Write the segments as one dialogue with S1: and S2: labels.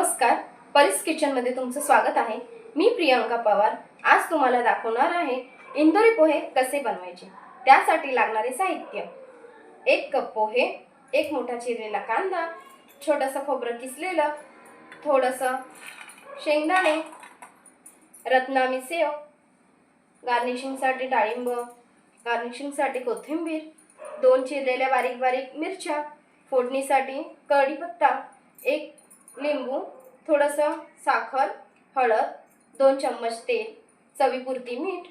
S1: नमस्कार. परीस किचनमध्ये तुमचं स्वागत आहे. मी प्रियांका पवार. आज तुम्हाला दाखवणार आहे इंदोरी पोहे कसे बनवायचे त्यासाठी लागणारे साहित्य. एक कप पोहे एक मोठा चिरलेला कांदा छोटंसं खोबरं किसलेलं थोडंसं शेंगदाणे रत्नामी सेव गार्निशिंगसाठी डाळिंब गार्निशिंगसाठी कोथिंबीर दोन चिरलेल्या बारीक बारीक मिरच्या फोडणीसाठी कढीपत्ता एक लिंबू थोडंसं साखर हळद दोन चम्मच तेल चवीपुरती मीठ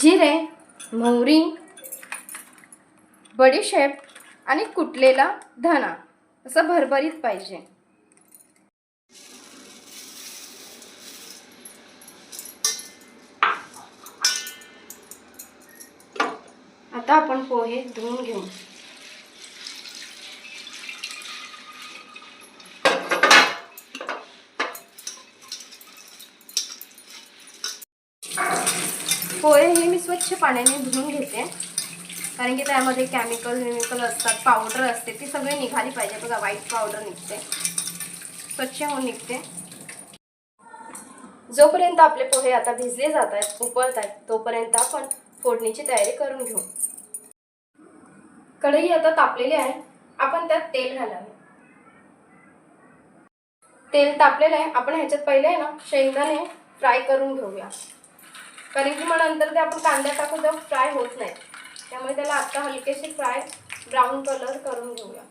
S1: जिरे मोहरी बडीशेप आणि कुटलेला धना असं भरभरीत पाहिजे. आता आपण पोहे धुवून घेऊ. पोहे हे मी स्वच्छ पाण्याने धुवून घेते. कारण की त्यामध्ये केमिकल विमिकल असतात पावडर असते ती सगळी निघाली पाहिजे. बघा व्हाईट पावडर निघते. स्वच्छ होऊन निघते. जोपर्यंत आपले पोहे आता भिजले जात आहेत उकळत आहेत तोपर्यंत आपण फोडणीची तयारी करून घेऊ. कढई आता तापलेली आहे. आपण त्यात तेल घालावे. तेल तापलेलं आहे. आपण ह्याच्यात पहिले आहे ना शेंगदाणे फ्राय करून घेऊया. कारण की मग नंतर ते आपण कांद्या टाकून तर फ्राय होत नाही. त्यामुळे त्याला आता हलकेसे फ्राय ब्राऊन कलर करून घेऊया.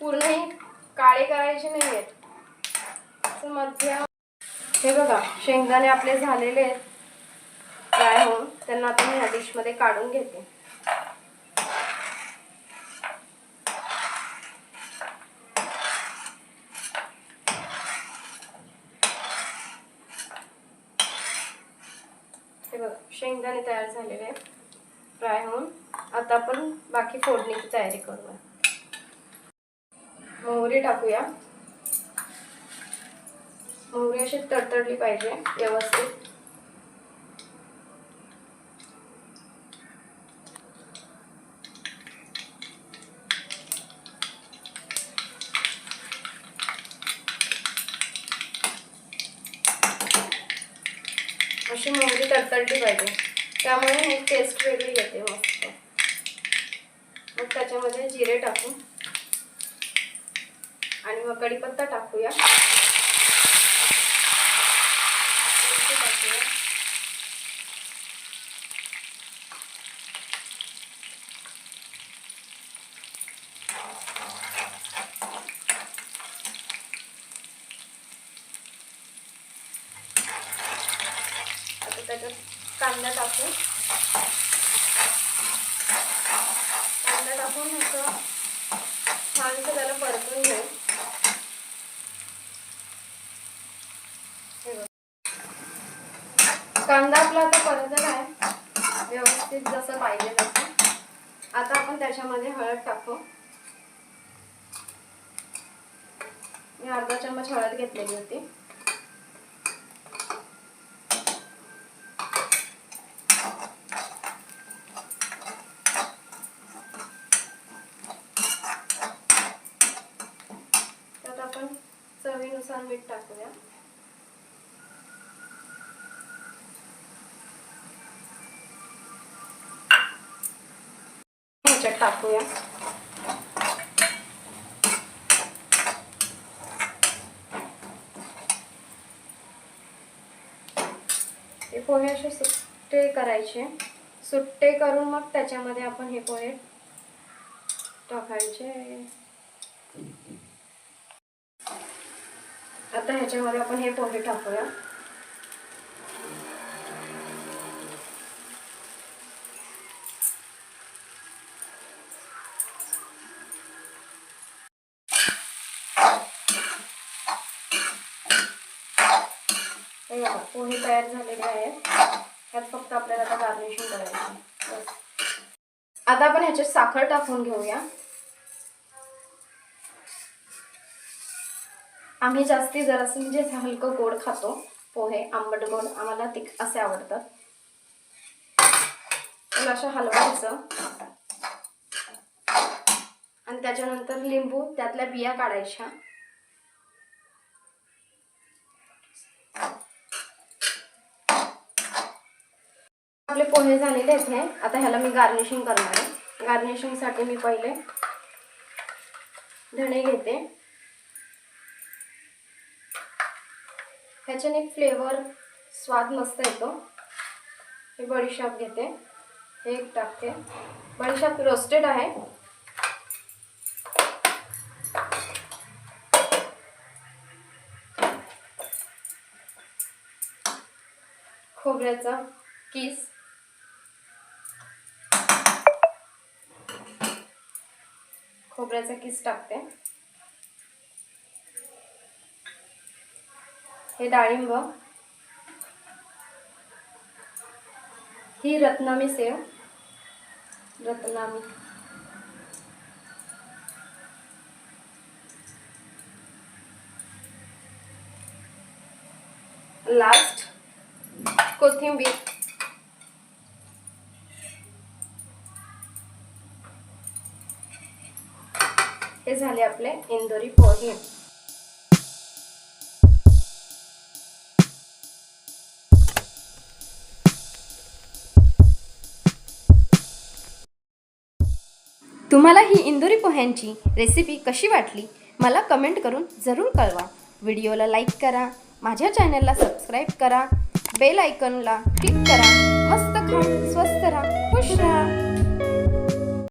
S1: पूर्णही काळे करायचे नाही आहेत मध्य हे बघा शेंगदाणे आपले झालेले आहेत. फ्राय होऊन त्यांना आता मी ह्या डिशमध्ये काढून घेते. बघा शेंगदाणे तयार झालेले आहेत. फ्राय होऊन. आता आपण बाकी फोडणीची तयारी करूया. मोहरी टाकूया. मोहरी अशी तडतडली पाहिजे व्यवस्थित. अशी मोहरी तडतडली पाहिजे. त्यामुळे एक टेस्ट वेगळी येते मस्त. मग त्याच्यामध्ये जिरे टाकू. आणि मग कढीपत्ता टाकूया मिरची टाकूया आता त्याच्यात कांदा टाकू. कांदा टाकून असं छानसं त्याला परतून घेऊ. कांदा आपला आता परतला आहे. व्यवस्थित जसं पाहिजे तसं. आता आपण त्याच्यामध्ये हळद टाकू. मी अर्धा चम्मच हळद घेतलेली होती त्यात आपण चवीनुसार मीठ टाकूया. ह्याच्यात टाकूया. हे पोहे असे सुट्टे करायचे. सुट्टे करून मग त्याच्यामध्ये आपण हे पोहे टाकायचे. आता ह्याच्यामध्ये आपण हे पोहे टाकूया. पोहे तयार झालेले आहेत त्यात फक्त आपल्याला आता गार्निशिंग करायचं आता आपण ह्याच्यात साखर टाकून घेऊया. आम्ही जास्ती जरासं म्हणजे हलकं गोड खातो. पोहे आंबट गोड आम्हाला ते असे आवडतात. तर असं हलवायचं. आणि त्याच्यानंतर लिंबू त्यातल्या बिया काढायच्या. आपले पोहे झालेले आहेत हे. आता ह्याला मी गार्निशिंग करणार आहे. गार्निशिंगसाठी मी पहिले धणे घेते. ह्याच्याने एक फ्लेवर स्वाद मस्त येतो. हे बडीशाप घेते. हे एक टाकते. बडीशाप रोस्टेड आहे. खोबऱ्याचा किस. खोबऱ्याचा किस टाकते. हे डाळिंब. ही रत्नामी सेव हो. रत्नामी लास्ट कोथिंबीर. हे झाले आपले इंदोरी पोहे. तुम्हाला ही इंदोरी पोह्यांची रेसिपी कशी वाटली मला कमेंट करून जरूर कळवा. व्हिडिओला लाईक करा माझ्या चॅनलला सबस्क्राईब करा बेल आयकनला क्लिक करा मस्त खा स्वस्त राहा खुश राहा.